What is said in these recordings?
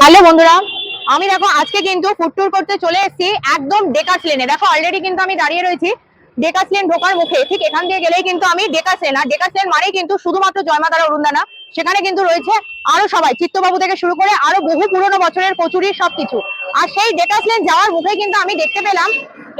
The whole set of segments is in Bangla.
হ্যালো বন্ধুরা, আমি দেখো আজকে কিন্তু ফুড ট্যুর করতে চলে এসেছি একদম ডেকাস লেনে দেখো অলরেডি কিন্তু আমি দাঁড়িয়ে রয়েছি ডেকাস লেন ঢোকার মুখে। ঠিক এখান দিয়ে গেলেই কিন্তু আমি ডেকাস লেন আর ডেকাস লেন মানেই কিন্তু শুধুমাত্র জয়মাতারা অরুণদানা। সেখানে কিন্তু রয়েছে আরও সবাই, চিত্তবাবু থেকে শুরু করে আরও বহু পুরনো বছরের কচুরি সবকিছু। আর সেই ডেকাস লেন যাওয়ার মুখে কিন্তু আমি দেখতে পেলাম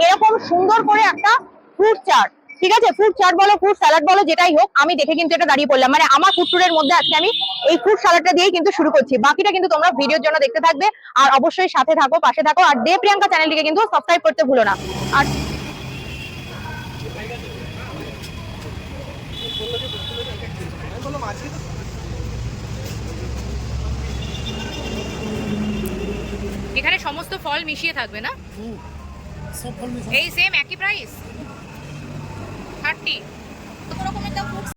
এরকম সুন্দর করে একটা ফ্রুট চাট ঠিক আছে? ফ্রুট চাট বলো ফ্রুট স্যালাড বলো যেটাই হোক আমি দেখে কিন্তু এটা দাঁড়িয়ে পড়লাম। মানে আমার ফুড ট্যুরের মধ্যে আজকে আমি এই ফ্রুট স্যালাডটা দিয়েই কিন্তু শুরু করছি। বাকিটা কিন্তু তোমরা ভিডিওর জন্য দেখতে থাকবে। আর অবশ্যই সাথে থাকো পাশে থাকো। আর দে প্রিয়াঙ্কা চ্যানেলটিকে কিন্তু সাবস্ক্রাইব করতে ভুলো না। আর এখানে সমস্ত ফল মিশিয়ে থাকবে না? এই সেম একই প্রাইস থার্টি কত রকমের দাও ফ্রুটস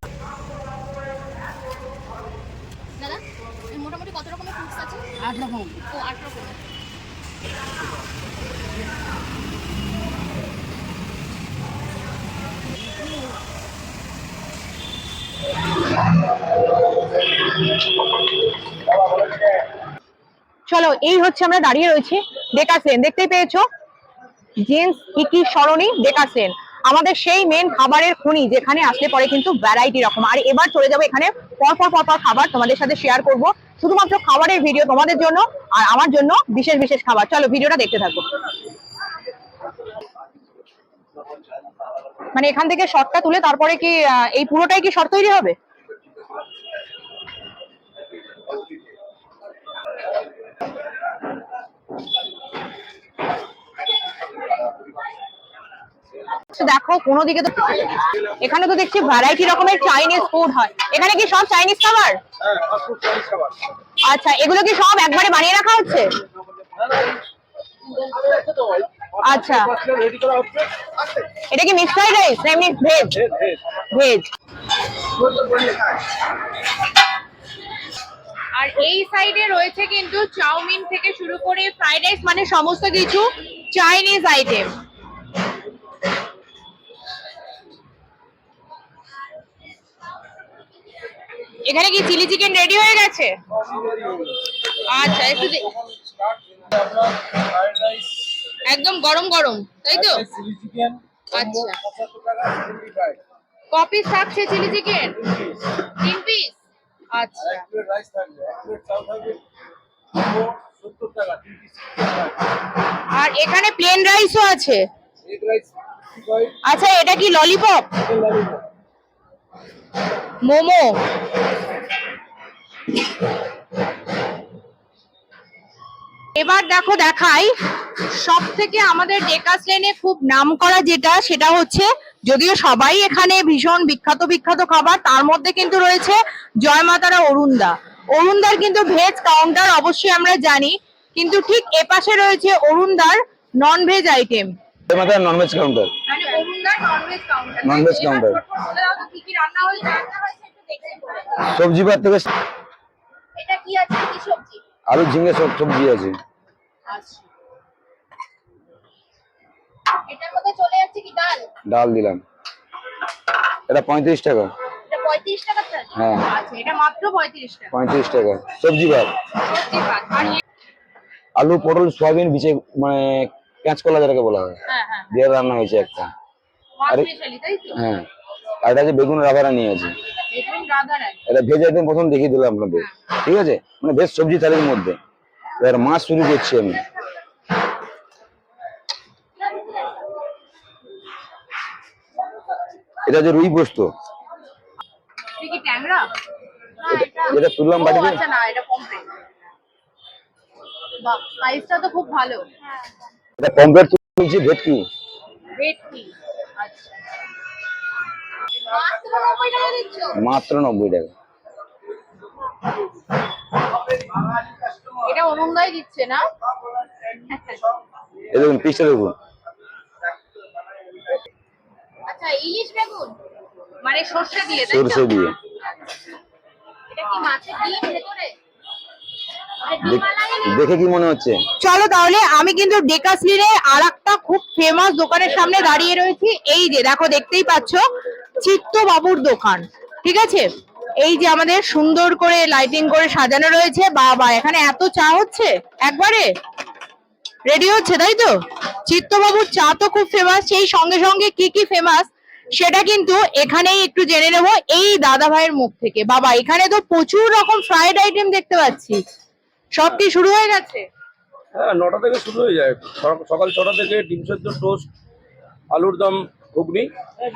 দাদা মোটামুটি কত রকমের ফ্রুটস আছে? আট রকম। ও আট রকমের চলো এই হচ্ছে আমরা দাঁড়িয়ে রয়েছি। ডেকাসেন দেখতেই পেয়েছ? জেন্স ইকি সরণি ডেকাসেন আমাদের সেই মেন খাবারের খনি যেখানে আসলে পরে কিন্তু ভ্যারাইটি রকম। আর এবার চলে যাব এখানে পরপর পরপর খাবার তোমাদের সাথে শেয়ার করব। শুধুমাত্র খাবারের ভিডিও তোমাদের জন্য আর আমার জন্য বিশেষ বিশেষ খাবার। চলো ভিডিওটা দেখতে থাকো। মানে এখান থেকে শর্টটা তুলে তারপরে কি এই পুরোটাই কি শর্ট তৈরি হবে? তো দেখো, কোনো দিকে তো এখানে তো দেখছি ভ্যারাইটি রকমের চাইনিজ ফুড হয়। এখানে কি সব চাইনিজ খাবার? আচ্ছা এগুলো কি সব একবারে বানিয়ে রাখা হচ্ছে? আচ্ছা। এটা কি মিক্স ফ্রাইড রাইস না এমনি ভেজ ভেজ আর এই সাইডে রয়েছে কিন্তু চাউমিন থেকে শুরু করে ফ্রাইড রাইস মানে সমস্ত কিছু চাইনিজ আইটেম এখানে কি চিলি চিকেন রেডি হয়ে গেছে? আচ্ছা একটু একদম গরম গরম, তাই তো? আচ্ছা। থাকছে চিলি চিকেন? তিন পিস আচ্ছা। আর এখানে প্লেন রাইসও আছে? আচ্ছা এটা কি ললিপপ মোমো। এবার দেখো দেখাই সব থেকে আমাদের ডেকাস লেনে খুব নাম করা যেটা সেটা হচ্ছে যদিও সবাই এখানে ভীষণ বিখ্যাত বিখ্যাত খাবার তার মধ্যে কিন্তু রয়েছে জয়মাতারা অরুণদা। অরুণদার কিন্তু ভেজ কাউন্টার অবশ্যই আমরা জানি কিন্তু ঠিক এপাশে রয়েছে অরুণদার নন ভেজ আইটেম কাউন্টার মানে অরুণদার কাউন্টার কি কি রান্না রান্না দেখে সবজি ভাত থেকে এটা কি আছে? কি সবজি? আলু ঝিঙে সব সবজি আছে। আচ্ছা। এটার মধ্যে চলে যাচ্ছে কি ডাল? ডাল দিলাম। এটা পঁয়ত্রিশ টাকা। এটা পঁয়ত্রিশ টাকা চাল? হ্যাঁ। আচ্ছা এটা মাত্র পঁয়ত্রিশ টাকা। পঁয়ত্রিশ টাকা। সবজি ভাত। সত্যি ভাত। আর আলু পটল সোয়াবিন বিচে মানে কাঁচকলা যেটাকে বলা হয়। হ্যাঁ হ্যাঁ। দিয়ে রান্না হয়েছে একটা। আরে- হ্যাঁ। আর এটা হচ্ছে বেগুন রাবারা নিয়ে আছে। এটা ভেজ আইটেম প্রথম দেখিয়ে দিলাম আপনাদের। ঠিক আছে? মানে ভেজ সবজি থালির মধ্যে। এবার মাছ শুরু করছি আমি। এটা হচ্ছে রুই পোস্ত। এটা তুললাম বাড়িতে আচ্ছা না এটা পমফ্রেট বাহ সাইজটা তো খুব ভালো। এটা কমপ্লিট তুলছি ভেটকি। ভেটকি আচ্ছা। মাত্র নব্বই টাকা দিচ্ছ মাত্র নব্বই টাকা এটা অনুমদাই দিচ্ছে না? এই দেখুন পিসটা দেখুন। আচ্ছা ইলিশ বেগুন? মানে সর্ষে দিয়ে সরষে দিয়ে। এটা কি মাছের ডিম ভেতরে? দেখে কি মনে হচ্ছে? চলো তাহলে আমি কিন্তু ডেকাসলিনে আর একটা খুব ফেমাস দোকানের সামনে দাঁড়িয়ে রয়েছি। এই যে দেখো দেখতেই পাচ্ছ চিত্ত বাবুর দোকান। ঠিক আছে? এই যে আমাদের সুন্দর করে লাইটিং করে সাজানো রয়েছে বাবা এখানে এত চা হচ্ছে? একবারে? রেডি হচ্ছে তাই তো? চিত্তবাবুর চা তো খুব ফেমাস সেই সঙ্গে সঙ্গে কি কি ফেমাস সেটা কিন্তু এখানেই একটু জেনে নেব এই দাদা ভাইয়ের মুখ থেকে। বাবা এখানে তো প্রচুর রকম ফ্রাইড আইটেম দেখতে পাচ্ছি। সব কি শুরু হয়ে গেছে? হ্যাঁ নটা থেকে শুরু হয়ে যায়। সকাল ছটা থেকে ডিম সেদ্ধ টোস্ট আলুর দম ঘুগনি।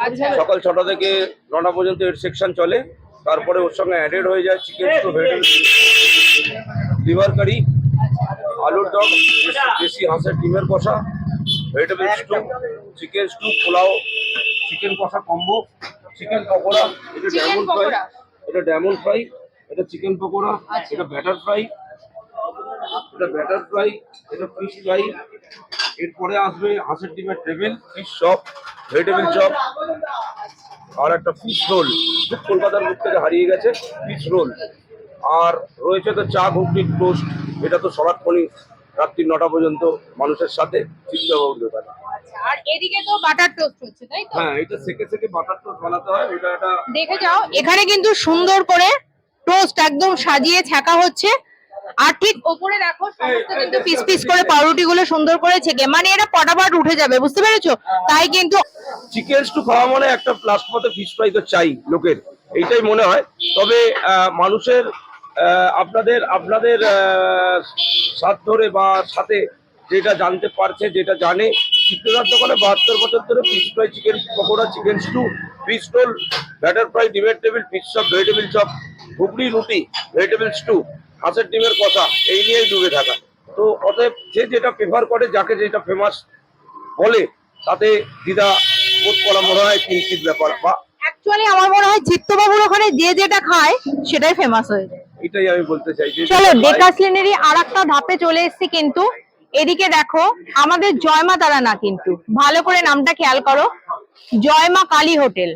আচ্ছা। সকাল ছটা থেকে নটা পর্যন্ত এর সেকশন চলে। তারপরে ওর সঙ্গে অ্যাডেড হয়ে যায় চিকেন স্টু লিভার কারি আলুর দম দেশি- হাঁসের ডিমের কষা vegetable stew chicken stew pulao chicken কষা কম্বো চিকেন পকোড়া এটা ডায়মন্ড ফ্রাই এটা ডায়মন্ড ফ্রাই এটা চিকেন পকোড়া আচ্ছা। এটা ব্যাটার ফ্রাই এটা ব্যাটার ফ্রাই এটা ফিশ ফ্রাই এরপরে আসবে হাঁসের ডিমের devil fish chop vegetable chop আর একটা ফিশ রোল কলকাতার মুখ থেকে হারিয়ে গেছে ফিশ রোল আর রয়েছে তো চা ঘুগনি টোস্ট এটা তো সারাক্ষণই রাত্রি নটা পর্যন্ত মানুষের সাথে দোকান আচ্ছা, আর এদিকে তো বাটার টোস্ট হচ্ছে তাই তো? হ্যাঁ এটা সেকে সেকে বাটার টোস্ট বানাতে হয় এটা দেখে যাও এখানে কিন্তু সুন্দর করে টোস্ট একদম সাজিয়ে ছাকা হচ্ছে। আর ঠিক ওপরে দেখো, সমস্ত কিন্তু পিস পিস করে পাউরুটি গুলো সুন্দর করে ছেকে। মানে এটা পটাপট উঠে যাবে, বুঝতে পেরেছ? তাই কিন্তু চিকেন স্টু খাওয়া মানে একটা প্লাস মতো ফিশ ফ্রাই তো চাই লোকের, এইটাই মনে হয়। তবে মানুষের আপনাদের আপনাদের সাথ ধরে বা সাথে যেটা জানতে পারছে, যেটা জানে, চিত্রনাথ দোকানে বাহাত্তর বছর ধরে fish fry chicken pakora chicken stew fish roll batter fry ডিমের devil fish chop vegetable chop ঘুগনি, রুটি ভেজিটেবিল স্টু হাঁসের ডিমের কষা এই নিয়েই ডুবে থাকা। তো অতএব যে যেটা প্রেফার করে যাকে যেটা ফেমাস বলে তাতে দিদা বোধ করা মনে হয় কিঞ্চিত ব্যাপার বা অ্যাকচুয়ালি আমার মনে হয় চিত্তবাবুর ওখানে যে যেটা খায় সেটাই ফেমাস হয়ে যায়। এটাই আমি বলতে চাই চলো যেটা খায়, ডেকাসলিনেরই আর একটা ধাপে চলে এসেছি কিন্তু এদিকে দেখো আমাদের জয়মা তারা না কিন্তু। ভালো করে নামটা খেয়াল করো জয়মা কালী হোটেল।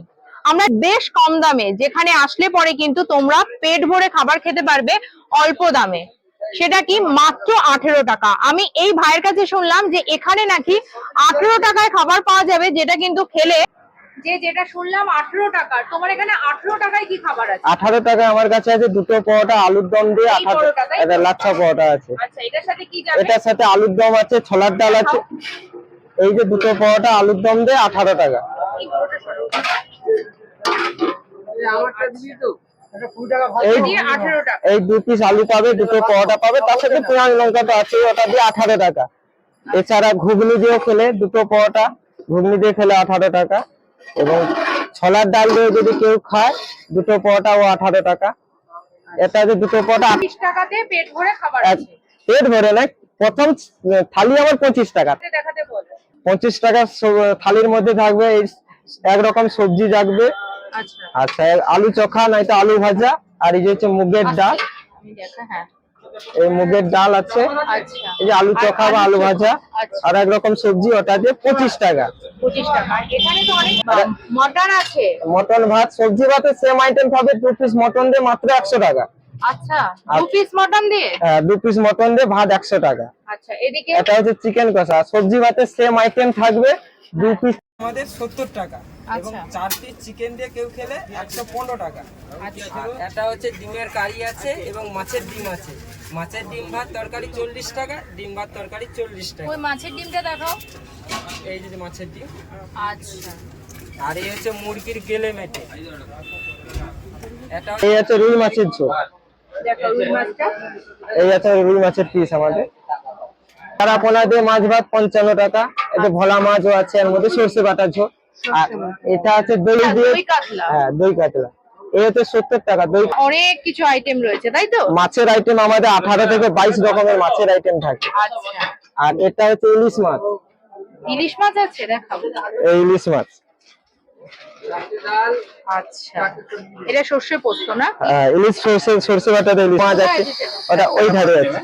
আমরা বেশ কম দামে যেখানে আসলে পরে কিন্তু তোমরা পেট ভরে খাবার খেতে পারবে অল্প দামে। সেটা কি মাত্র আঠেরো টাকা। আমি এই ভাইয়ের কাছে শুনলাম যে এখানে নাকি আঠেরো টাকায় খাবার পাওয়া যাবে যেটা কিন্তু খেলে যে যেটা শুনলাম আঠেরো টাকার তোমার এখানে আঠেরো টাকায় কি খাবার আছে? আঠারো টাকা আমার কাছে আছে দুটো পরোটা আলুর দম দিয়ে এটা লাচ্ছা পরোটা আছে। আচ্ছা এটার সাথে কি যাবে? এটার সাথে আলুর দম আছে ছোলার ডাল আছে। এই যে দুটো পরোটা আলুর দম দিয়ে আঠারো টাকা। এই পুরোটা সরু। এই দিয়ে 18 টাকা। দু পিস আলু পাবে দুটো পরোটা পাবে তার সাথে পেঁয়াজ লঙ্কা তো আছে ওটা দিয়ে আঠারো টাকা। এছাড়া ঘুগনি দিয়ে খেলে দুটো পরোটা ঘুগনি দিয়ে খেলে আঠারো টাকা। এবং ছোলার ডাল দিয়ে যদি কেউ খায় দুটো পরোটা ও আঠারো টাকা। এটা যে দুটো পরোটা টাকাতে পেট ভরে খাবার আছে। পেট ভরে না প্রথম থালি আমার পঁচিশ টাকা। এটা দেখাতে বলো। পঁচিশ টাকা থালির মধ্যে থাকবে এই একরকম সবজি থাকবে আচ্ছা। আচ্ছা আলু চোখা নয়তো আলু ভাজা আর এই যে হচ্ছে মুগের ডাল। আমি দেখা হ্যাঁ। এই মুগের ডাল আছে। আচ্ছা। এই যে আলু চোখা বা আলু ভাজা আচ্ছা। আর এক রকম সবজি ওটা দিয়ে পঁচিশ টাকা। 25 টাকা। আর এখানে তো অনেক মটন ভাত সবজি ভাতে সেম আইটেম পাবে দু পিস মটন দিয়ে মাত্র একশো টাকা। আচ্ছা দু পিস মটন দিয়ে? হ্যাঁ, দু পিস মটন দিয়ে ভাত একশো টাকা। আচ্ছা এদিকে? এটা হচ্ছে চিকেন কষা। সবজি ভাতে সেম আইটেম থাকবে দু পিস আমাদের সত্তর টাকা এবং আচ্ছা। চার পিস চিকেন দিয়ে কেউ খেলে একশো পনেরো টাকা। আচ্ছা। আর এটা হচ্ছে ডিমের কারি আছে এবং মাছের ডিম আছে। মাছের ডিম ভাত তরকারি চল্লিশ টাকা ডিম ভাত তরকারি চল্লিশ টাকা। ওই মাছের ডিমটা দেখাও। এই যে মাছের ডিম। আচ্ছা। আর এই হচ্ছে মুরগির গেলে মেটে। এটা এই আছে রুই মাছের ঝোল। দেখো রুই মাছটা। এই আছে রুই মাছের পিস আমাদের। তারা পোনা দিয়ে মাছ ভাত পঞ্চান্ন টাকা। এটা ভোলা মাছও আছে এর মধ্যে সর্ষে বাটা ঝোল। আর এটা আছে দই দিয়ে দই কাতলা। হ্যাঁ দই কাতলা। সত্তর টাকা। দই অনেক কিছু আইটেম রয়েছে তাই তো? মাছের আইটেম আমাদের আঠারো থেকে বাইশ রকমের মাছের আইটেম থাকে। আচ্ছা। আর এটা হচ্ছে ইলিশ মাছ। ইলিশ মাছ আছে ইলিশ মাছ। আচ্ছা। এটা সর্ষে পোস্ত না? হ্যাঁ, ইলিশ সর্ষে সর্ষে বাটাতে ইলিশ মাছ আছে। ওটা ওই ধারে আছে।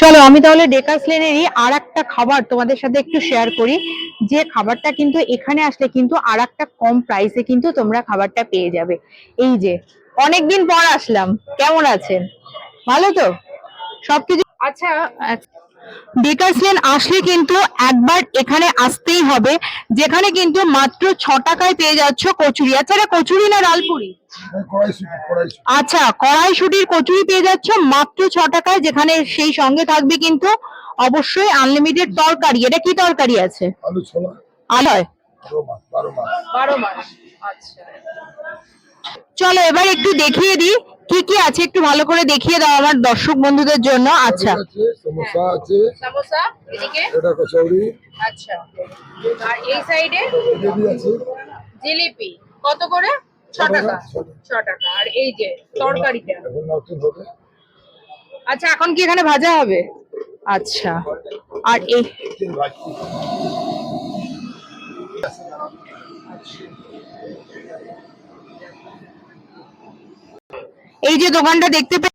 চলো আমি তাহলে ডেকাস লেনেরই আর একটা খাবার তোমাদের সাথে একটু শেয়ার করি। যে খাবারটা কিন্তু এখানে আসলে কিন্তু আর একটা কম প্রাইসে কিন্তু তোমরা খাবারটা পেয়ে যাবে। এই যে অনেকদিন পর আসলাম। কেমন আছেন? ভালো তো? সবকিছু আচ্ছা বেকার্স লেন আসলে কিন্তু একবার এখানে আসতেই হবে যেখানে কিন্তু মাত্র ছ টাকায় পেয়ে যাচ্ছ কচুরি। আচ্ছা এটা কচুরি না ডালপুরি? আচ্ছা কড়াইশুটির কচুরি পেয়ে যাচ্ছ মাত্র ছ টাকায় যেখানে সেই সঙ্গে থাকবে কিন্তু অবশ্যই আনলিমিটেড তরকারি। এটা কি তরকারি আছে? আলু ছোলা। আলু হয়। বারো মাস বারো মাস। বারো মাস আচ্ছা। চলো এবার একটু দেখিয়ে দিই কি কি আছে একটু ভালো করে দেখিয়ে দাও আমার দর্শক বন্ধুদের জন্য। আচ্ছা। সমোসা আছে। সামোসা এদিকে? এটা কচৌরি আচ্ছা। আর এই সাইডে? জিলেবি আছে। জিলিপি। কত করে? ছ টাকা। ছ টাকা। আর এই যে তরকারিটা? এখন নতুন হবে। আচ্ছা এখন কি এখানে ভাজা হবে? আচ্ছা। আর এই চিকেন ভাজি এই যে দোকানটা দেখতে পে